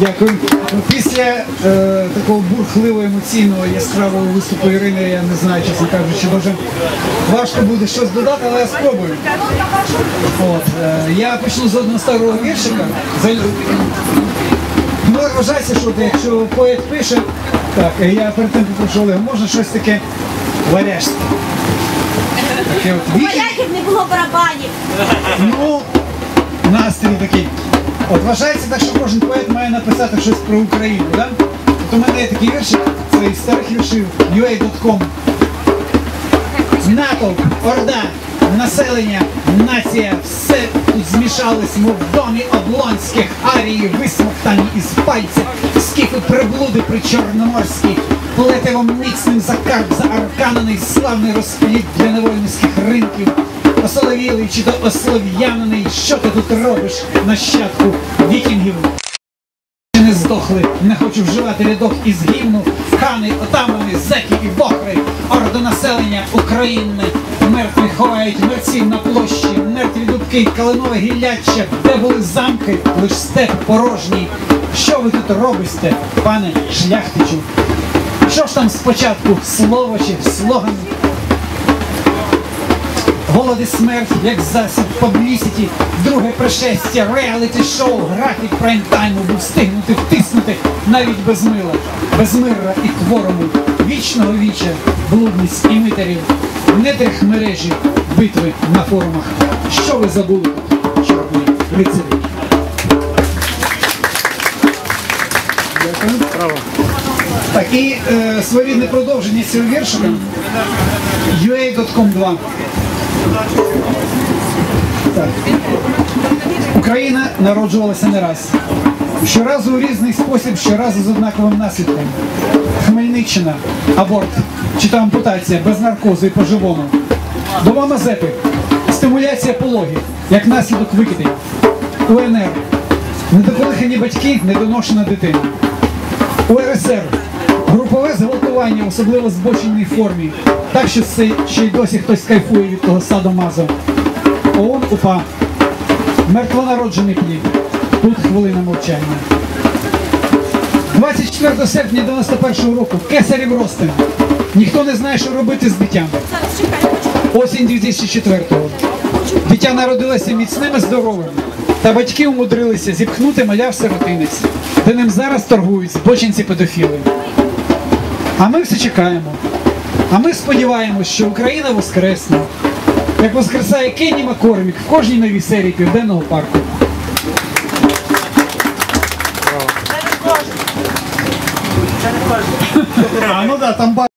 Дякую. Після е, такого бурхливого емоційного яскравого виступу Ірини, я не знаю, чесно кажучи, дуже важко буде щось додати, але я спробую. От, е, я почну з одного старого віршика. Ну, вважайся, що ти, якщо поет пише, так, я перед тим попрошу Олега, можна щось таке варяжське. Таке от вікінг. Поляків не було барабанів. Ну, настрій такий. От вважається так, що кожен поет має написати щось про Україну, да? От у мене є такий віршик, це старих віршів, ua.com. Натовп, орда, населення, нація, все тут змішались, мов в домі облонських, арії висмоктані із пальця, скіфи приблуди при чорноморській, плетивом міцним закарб заарканений, славний розпліт для невольницьких ринків, осоловілий чи то ослов'янений, що ти тут робиш, нащадку вікінгів? Ще не здохли, не хочу вживати рядок із гімну, хани, отамани, зеки і вохри, ордо населення України, мертві ховають мерців на площі, мертві дубки, калинове гілляччя, де були замки, лиш степ порожній. Що ви тут робите, пане шляхтичу? Що ж там спочатку, слово чи слоган? Голод і смерть, як засіб паблісіті, друге пришестя, реаліті шоу, графік прайм-тайму був встигнути втиснути навіть без мила, без мирра і кворуму, вічного віча, блудниць і митерів, в нетрях мережі, битви на форумах. Що ви забули, чорні лицарі? Дякую. Так, і е, своєрідне продовження цього віршика ua.com 2. Так. Україна народжувалася не раз. Щоразу у різний спосіб, щоразу з однаковим наслідком. Хмельниччина, аборт, чи то ампутація без наркозу і по-живому. Дома Мазепи, стимуляція пологів, як наслідок викидень. УНР, недоколихані батьки, недоношена дитина. УРСР, групове зґвалтування, особливо в збоченій формі, так що це ще й досі хтось кайфує від того садомаза. ООН УПА. Мертвонароджений плід. Тут хвилина мовчання. 24 серпня 91 року. Кесарів Ростин. Ніхто не знає, що робити з дитям. Осінь 2004-го. Дитя народилося міцним і здоровим. Та батьки умудрилися зіпхнути маля в сиротинець, де ним зараз торгують збочинці педофіли. А ми все чекаємо. А ми сподіваємось, що Україна воскресне, як воскресає Кенні Маккормік в кожній новій серії Південного парку. А ну да, там